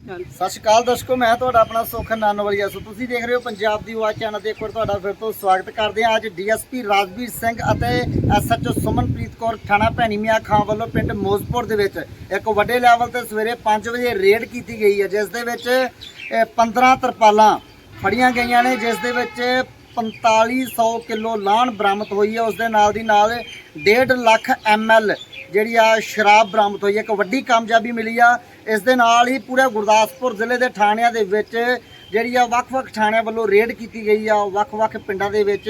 ਸਤਿ ਸ਼੍ਰੀ ਅਕਾਲ ਦਰਸ਼ਕੋ, ਮੈਂ ਤੁਹਾਡਾ ਆਪਣਾ ਸੁਖ ਨਾਨੋਵਾਲੀਆ। ਸੋ ਤੁਸੀਂ ਦੇਖ ਰਹੇ ਹੋ ਪੰਜਾਬ ਦੀ ਆਵਾਜ਼ ਚੈਨਲ ਤੇ ਇੱਕ ਵਾਰ ਤੁਹਾਡਾ ਫਿਰ ਤੋਂ ਸਵਾਗਤ ਕਰਦੇ ਹਾਂ। ਅੱਜ ਡੀਐਸਪੀ ਰਾਜਵੀਰ ਸਿੰਘ ਅਤੇ ਐਸਐਚਓ ਸੁਮਨਪ੍ਰੀਤ ਕੌਰ ਥਾਣਾ ਭੈਣੀ ਮੀਆਂ ਖਾਂ ਵੱਲੋਂ ਪਿੰਡ ਮੋਜ਼ਪੁਰ ਦੇ ਵਿੱਚ ਇੱਕ ਵੱਡੇ ਲੈਵਲ ਤੇ ਸਵੇਰੇ 5 ਵਜੇ ਰੇਡ ਕੀਤੀ ਗਈ ਹੈ, ਜਿਸ ਦੇ ਵਿੱਚ ਇਹ 15 ਤਰਪਾਲਾਂ ਫੜੀਆਂ ਗਈਆਂ ਨੇ, ਜਿਸ ਦੇ ਵਿੱਚ 4500 ਕਿਲੋ ਲਾਹਣ ਬਰਾਮਦ ਹੋਈ ਹੈ। ਉਸ ਦੇ ਨਾਲ ਦੀ ਨਾਲ 1.5 ਲੱਖ ਐਮਐਲ ਜਿਹੜੀ ਆ ਸ਼ਰਾਬ ਬਰਾਮਦ ਹੋਈ ਹੈ ਇੱਕ ਵੱਡੀ ਕਾਮਯਾਬੀ ਮਿਲੀ ਆ। ਇਸ ਦੇ ਨਾਲ ਹੀ ਪੂਰੇ ਗੁਰਦਾਸਪੁਰ ਜ਼ਿਲ੍ਹੇ ਦੇ ਥਾਣਿਆਂ ਦੇ ਵਿੱਚ ਜਿਹੜੀ ਆ ਵੱਖ-ਵੱਖ ਥਾਣਿਆਂ ਵੱਲੋਂ ਰੇਡ ਕੀਤੀ ਗਈ ਆ। ਵੱਖ-ਵੱਖ ਪਿੰਡਾਂ ਦੇ ਵਿੱਚ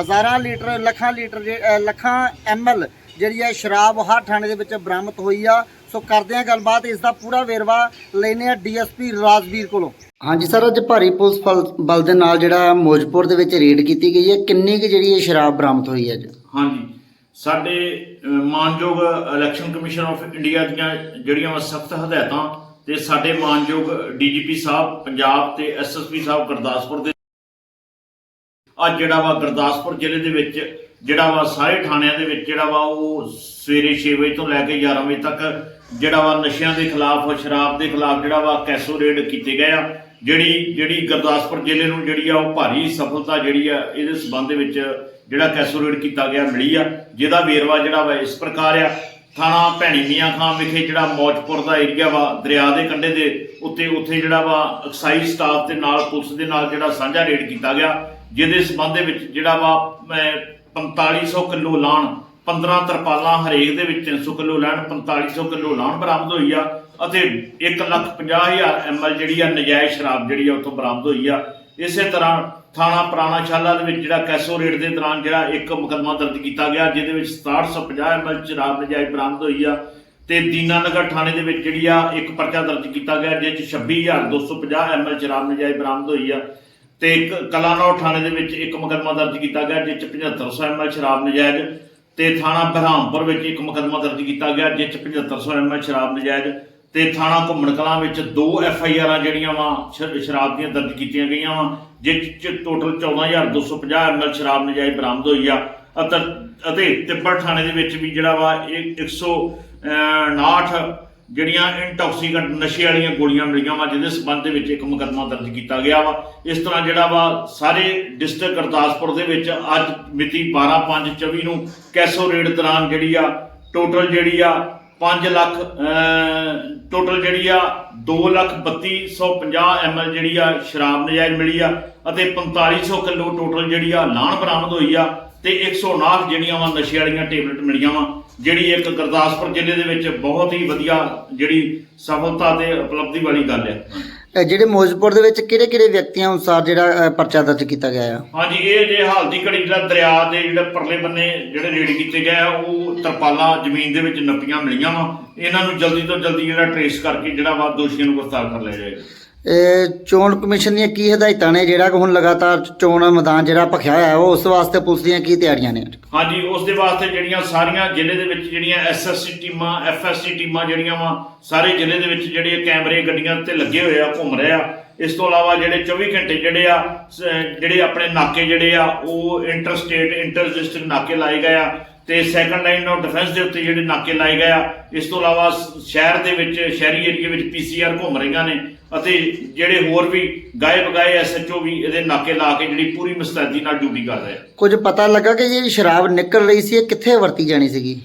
ਹਜ਼ਾਰਾਂ ਲੀਟਰ ਲੱਖਾਂ ਲੀਟਰ ਲੱਖਾਂ ਐਮਐਲ ਜਿਹੜੀ ਆ ਸ਼ਰਾਬ ਹਰ ਥਾਣੇ ਦੇ ਵਿੱਚ ਬਰਾਮਦ ਹੋਈ ਆ। ਸੋ ਕਰਦੇ ਆ ਗੱਲਬਾਤ ਇਸ ਦਾ ਪੂਰਾ ਵੇਰਵਾ ਲੈਨੇ ਆ ਡੀਐਸਪੀ ਰਾਜਵੀਰ ਕੋਲੋਂ। ਹਾਂਜੀ ਸਰ ਅੱਜ ਭਾਰੀ ਪੁਲਿਸ ਬਲ- ਬਲ ਦੇ ਨਾਲ ਜਿਹੜਾ ਮੋਜਪੁਰ ਦੇ ਵਿੱਚ ਰੇਡ ਕੀਤੀ ਗਈ ਹੈ। ਕਿੰਨੀ ਕੁ ਜਿਹੜੀ ਇਹ ਸ਼ਰਾਬ ਬਰਾਮਦ ਹੋਈ ਹੈ ਅੱਜ? ਹਾਂਜੀ। ਸਾਡੇ ਮਾਨਯੋਗ ਇਲੈਕਸ਼ਨ ਕਮਿਸ਼ਨ ਆਫ ਇੰਡੀਆ ਦੀਆਂ ਜਿਹੜੀਆਂ ਸਖਤ ਹਦਾਇਤਾਂ ਤੇ ਸਾਡੇ ਮਾਨਯੋਗ ਡੀਜੀਪੀ ਸਾਹਿਬ, ਪੰਜਾਬ ਤੇ ਐਸਐਸਪੀ ਸਾਹਿਬ ਗੁਰਦਾਸਪੁਰ ਦੇ ਅੱਜ ਜਿਹੜਾ ਵਾ ਗੁਰਦਾਸਪੁਰ ਜ਼ਿਲ੍ਹੇ ਦੇ ਵਿੱਚ ਜਿਹੜਾ ਵਾ ਸਾਰੇ ਥਾਣਿਆਂ ਦੇ ਵਿੱਚ ਜਿਹੜਾ ਵਾ ਉਹ ਸਵੇਰੇ 6 ਵਜੇ ਤੋਂ ਲੈ ਕੇ 11 ਵਜੇ ਤੱਕ ਜਿਹੜਾ ਵਾ ਨਸ਼ਿਆਂ ਦੇ ਖਿਲਾਫ, ਸ਼ਰਾਬ ਦੇ ਖਿਲਾਫ ਜਿਹੜਾ ਵਾ ਕੈਸੋ ਰੇਡ ਕੀਤੇ ਗਏ ਆ। ਜਿਹੜੀ ਜਿਹੜੀ ਗੁਰਦਾਸਪੁਰ ਜ਼ਿਲ੍ਹੇ ਨੂੰ ਜਿਹੜੀ ਆ ਉਹ ਭਾਰੀ ਸਫਲਤਾ ਜਿਹੜੀ ਆ ਇਹਦੇ ਸਬੰਧ ਦੇ ਵਿੱਚ ਜਿਹੜਾ ਕੈਸੋਰੇਟ ਕੀਤਾ ਗਿਆ ਮਿਲੀ ਆ। ਜਿਹਦਾ ਵੇਰਵਾ ਜਿਹੜਾ ਵਾ ਇਸ ਪ੍ਰਕਾਰ ਆ। ਥਾਣਾ ਭੈਣੀ ਮੀਆਂ ਖਾਂ ਵਿਖੇ ਜਿਹੜਾ ਮੌਜਪੁਰ ਦਾ ਏਰੀਆ ਵਾ ਦਰਿਆ ਦੇ ਕੰਢੇ ਦੇ ਉੱਤੇ ਉੱਥੇ ਜਿਹੜਾ ਵਾ ਐਕਸਾਈਜ਼ ਸਟਾਫ ਦੇ ਨਾਲ ਪੁਲਿਸ ਦੇ ਨਾਲ ਜਿਹੜਾ ਸਾਂਝਾ ਰੇਡ ਕੀਤਾ ਗਿਆ। ਜਿਹਦੇ ਸਬੰਧ ਦੇ ਵਿੱਚ ਜਿਹੜਾ ਵਾ ਅਮ, 4500 ਕਿਲੋ ਲਾਣ 15 ਤਰਪਾਲਾਂ ਹਰੇਕ ਦੇ ਵਿੱਚ 300 ਕਿਲੋ ਲਾਣ 4500 ਕਿਲੋ ਲਾਉਣ ਬਰਾਮਦ ਹੋਈ ਆ ਅਤੇ 150000 ਐਮਐਲ ਜਿਹੜੀ ਆ, ਨਜਾਇਜ਼ ਸ਼ਰਾਬ ਜਿਹੜੀ ਆ ਉੱਥੋਂ ਬਰਾਮਦ ਹੋਈ ਆ। ਇਸੇ ਤਰ੍ਹਾਂ ਥਾਣਾ ਪੁਰਾਣਾ ਸ਼ਾਲਾ ਦੇ ਵਿੱਚ ਜਿਹੜਾ ਕੈਸੋ ਰੇਡ ਦੇ ਦੌਰਾਨ ਜਿਹੜਾ ਇੱਕ ਮੁਕੱਦਮਾ ਦਰਜ ਕੀਤਾ ਗਿਆ, ਜਿਹਦੇ ਵਿੱਚ 6750 ਐਮਐਲ ਸ਼ਰਾਬ ਨਜਾਇਜ਼ ਬਰਾਮਦ ਹੋਈ ਆ ਤੇ ਦੀਨਾਨਗਰ ਥਾਣੇ ਦੇ ਵਿੱਚ ਜਿਹੜੀ ਆ, ਇੱਕ ਪਰਚਾ ਦਰਜ ਕੀਤਾ ਗਿਆ ਜਿਸ 'ਚ 26250 ਐਮਐਲ ਸ਼ਰਾਬ ਨਜਾਇਜ਼ ਬਰਾਮਦ ਹੋਈ ਆ ਤੇ ਇੱਕ ਕਲਾਨੌਰ ਥਾਣੇ ਦੇ ਵਿੱਚ ਇੱਕ ਮੁਕੱਦਮਾ ਦਰਜ ਕੀਤਾ ਗਿਆ ਜਿਸ 'ਚ 7500 ਐਮਐਲ ਸ਼ਰਾਬ ਨਜਾਇਜ਼ ਤੇ ਥਾਣਾ ਬਰਹਾਮਪੁਰ ਵਿੱਚ ਇੱਕ ਮੁਕੱਦਮਾ ਦਰਜ ਕੀਤਾ ਗਿਆ, ਜਿਸ 'ਚ 7500 ਐਮਐਲ ਸ਼ਰਾਬ ਨਜਾਇਜ਼ ਤੇ ਥਾਣਾ ਘੁੰਮਣ ਕਲਾਂ ਵਿੱਚ ਦੋ ਐਫ ਆਈ ਆਰਾਂ ਜਿਹੜੀਆਂ ਵਾ ਸ਼ਰਾਬ ਦੀਆਂ ਦਰਜ ਕੀਤੀਆਂ ਗਈਆਂ ਵਾ, ਜਿਸ 'ਚ ਟੋਟਲ 14250 ਐਮਐਲ ਸ਼ਰਾਬ ਨਜਾਇਜ਼ ਬਰਾਮਦ ਹੋਈ ਆ। ਅਤੇ ਅਤੇ ਤਿੱਬੜ ਥਾਣੇ ਦੇ ਵਿੱਚ ਵੀ ਜਿਹੜਾ ਵਾ, ਇਹ 159 ਜਿਹੜੀਆਂ ਇਨਟੌਕਸੀਕੈਂਟ ਨਸ਼ੇ ਵਾਲੀਆਂ ਗੋਲੀਆਂ ਮਿਲੀਆਂ ਵਾ, ਜਿਹਦੇ ਸਬੰਧ ਦੇ ਵਿੱਚ ਇੱਕ ਮੁਕੱਦਮਾ ਦਰਜ ਕੀਤਾ ਗਿਆ ਵਾ। ਇਸ ਤਰ੍ਹਾਂ ਜਿਹੜਾ ਵਾ, ਸਾਰੇ ਡਿਸਟ੍ਰਿਕਟ ਗੁਰਦਾਸਪੁਰ ਦੇ ਵਿੱਚ ਅੱਜ ਮਿਤੀ 12/5/24 ਨੂੰ ਕੈਸੋ ਰੇਡ ਦੌਰਾਨ ਜਿਹੜੀ ਆ ਟੋਟਲ ਜਿਹੜੀ ਆ 5 ਲੱਖ ਟੋਟਲ ਜਿਹੜੀ ਆ 2 ਲੱਖ 3250 ਐਮਐਲ ਜਿਹੜੀ ਆ ਸ਼ਰਾਬ ਨਜਾਇਜ਼ ਮਿਲੀ ਆ ਅਤੇ 4500 ਕਿਲੋ ਟੋਟਲ ਜਿਹੜੀ ਆ ਲਾਣ ਬਰਾਮਦ ਹੋਈ ਆ। ਤੇ 159 ਜਿਹੜੀਆਂ ਵਾ ਨਸ਼ੇ ਵਾਲੀਆਂ ਟੇਬਲੇਟ ਮਿਲੀਆਂ ਵਾ ਜਿਹੜੀ ਇੱਕ ਗੁਰਦਾਸਪੁਰ ਜ਼ਿਲ੍ਹੇ ਦੇ ਵਿੱਚ ਬਹੁਤ ਹੀ ਵਧੀਆ ਜਿਹੜੀ ਸਫਲਤਾ ਤੇ ਉਪਲਬਧੀ ਵਾਲੀ ਗੱਲ ਹੈ ਜਿਹੜੇ ਮੋਜਪੁਰ ਦੇ ਵਿੱਚ ਕਿਹੜੇ ਕਿਹੜੇ ਵਿਅਕਤੀਆਂ ਅਨੁਸਾਰ ਜਿਹੜਾ ਪਰਚਾ ਦਰਜ ਕੀਤਾ ਗਿਆ ਆ? ਹਾਂਜੀ ਇਹ ਜੇ ਹਾਲ ਦੀ ਘੜੀ ਜਿਹੜਾ ਦਰਿਆ ਦੇ ਜਿਹੜੇ ਪਰਲੇ ਬੰਨੇ ਜਿਹੜੇ ਰੇਡ ਕੀਤੇ ਗਏ ਆ ਉਹ ਤਰਪਾਲਾਂ ਜ਼ਮੀਨ ਦੇ ਵਿੱਚ ਨੱਪੀਆਂ ਮਿਲੀਆਂ ਵਾ। ਇਹਨਾਂ ਨੂੰ ਜਲਦੀ ਤੋਂ ਜਲਦੀ ਜਿਹੜਾ ਟਰੇਸ ਕਰਕੇ ਜਿਹੜਾ ਵਾ ਦੋਸ਼ੀਆਂ ਨੂੰ ਗ੍ਰਿਫਤਾਰ ਕਰ ਲਿਆ ਜਾਏਗਾ। ਚੋਣ ਕਮਿਸ਼ਨ ਦੀਆਂ ਕੀ ਹਦਾਇਤਾਂ ਨੇ? ਜਿਹੜਾ ਕਿ ਹੁਣ ਲਗਾਤਾਰ ਚੋਣ ਮੈਦਾਨ ਜਿਹੜਾ ਭਖਿਆ ਹੋਇਆ, ਉਹ ਉਸ ਵਾਸਤੇ ਪੁਲਿਸ ਦੀਆਂ ਕੀ ਤਿਆਰੀਆਂ ਨੇ? ਹਾਂਜੀ, ਉਸ ਦੇ ਵਾਸਤੇ ਜਿਹੜੀਆਂ ਸਾਰੀਆਂ ਜ਼ਿਲ੍ਹੇ ਦੇ ਵਿੱਚ ਜਿਹੜੀਆਂ ਐਸਐਸਸੀ ਟੀਮਾਂ ਐਫਐਸਸੀ ਟੀਮਾਂ ਜਿਹੜੀਆਂ ਵਾ, ਸਾਰੇ ਜ਼ਿਲ੍ਹੇ ਦੇ ਵਿੱਚ ਜਿਹੜੇ ਕੈਮਰੇ ਗੱਡੀਆਂ ਤੇ ਲੱਗੇ ਹੋਏ ਆ, ਘੁੰਮ ਰਹੇ ਆ। ਇਸ ਤੋਂ ਇਲਾਵਾ ਜਿਹੜੇ 24 ਘੰਟੇ ਜਿਹੜੇ ਆ ਜਿਹੜੇ ਆਪਣੇ ਨਾਕੇ ਜਿਹੜੇ ਆ, ਉਹ ਇੰਟਰ ਸਟੇਟ ਇੰਟਰ ਡਿਸਟ੍ਰਿਕਟ ਨਾਕੇ ਲਾਏ ਗਏ ਆ ਤੇ ਸੈਕੰਡ ਲਾਈਨ ਆਫ ਡਿਫੈਂਸ ਦੇ ਉੱਤੇ ਜਿਹੜੇ ਨਾਕੇ ਲਾਏ ਗਏ ਆ। ਇਸ ਤੋਂ ਇਲਾਵਾ ਸ਼ਹਿਰ ਦੇ ਵਿੱਚ, ਸ਼ਹਿਰੀ ਏਰੀਆ ਵਿੱਚ ਪੀਸੀਆਰ ਘੁੰਮ ਰਹੀਆਂ ਨੇ। ਅਤੇ ਜਿਹੜੇ ਹੋਰ ਵੀ ਗਾਏ ਬਗਾਏ ਐਸਐਚਓ ਵੀ ਇਹਦੇ ਨਾਕੇ ਲਾ ਕੇ ਜਿਹੜੀ ਪੂਰੀ ਮੁਸਤੈਦੀ ਨਾਲ ਡਿਊਟੀ ਕਰ ਰਹੇ ਆ। ਕੁਝ ਪਤਾ ਲੱਗਾ ਕਿ ਜਿਹੜੀ ਸ਼ਰਾਬ ਨਿਕਲ ਰਹੀ ਸੀ ਇਹ ਕਿੱਥੇ ਵਰਤੀ ਜਾਣੀ ਸੀਗੀ?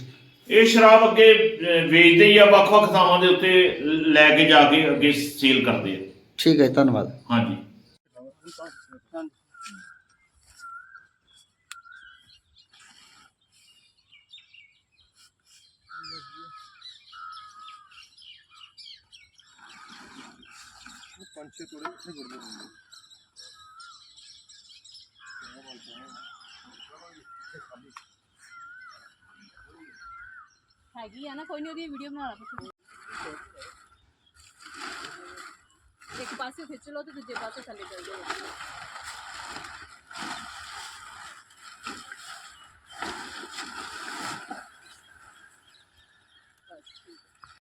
ਇਹ ਸ਼ਰਾਬ ਅੱਗੇ ਅਹ, ਵੇਚਦੇ ਹੀ ਆ ਵੱਖ-ਵੱਖ ਥਾਵਾਂ ਦੇ ਉੱਤੇ ਲੈ ਕੇ ਜਾ ਕੇ ਅੱਗੇ ਸੇਲ ਕਰਦੇ ਆ। ਠੀਕ ਹੈ ਧੰਨਵਾਦ। ਹਾਂਜੀ। ਹੈਗੀ ਆ ਨਾ ਕੋਈ ਨਹੀਂ ਉਹਦੀ ਵੀਡੀਓ ਬਣਾ ਲਾ ਤੁਸੀਂ ਇੱਕ ਪਾਸੇ ਖਿੱਚ ਲਓ ਤੇ ਦੂਜੇ ਪਾਸੇ ਥੱਲੇ ਚੱਲ ਜਾਓ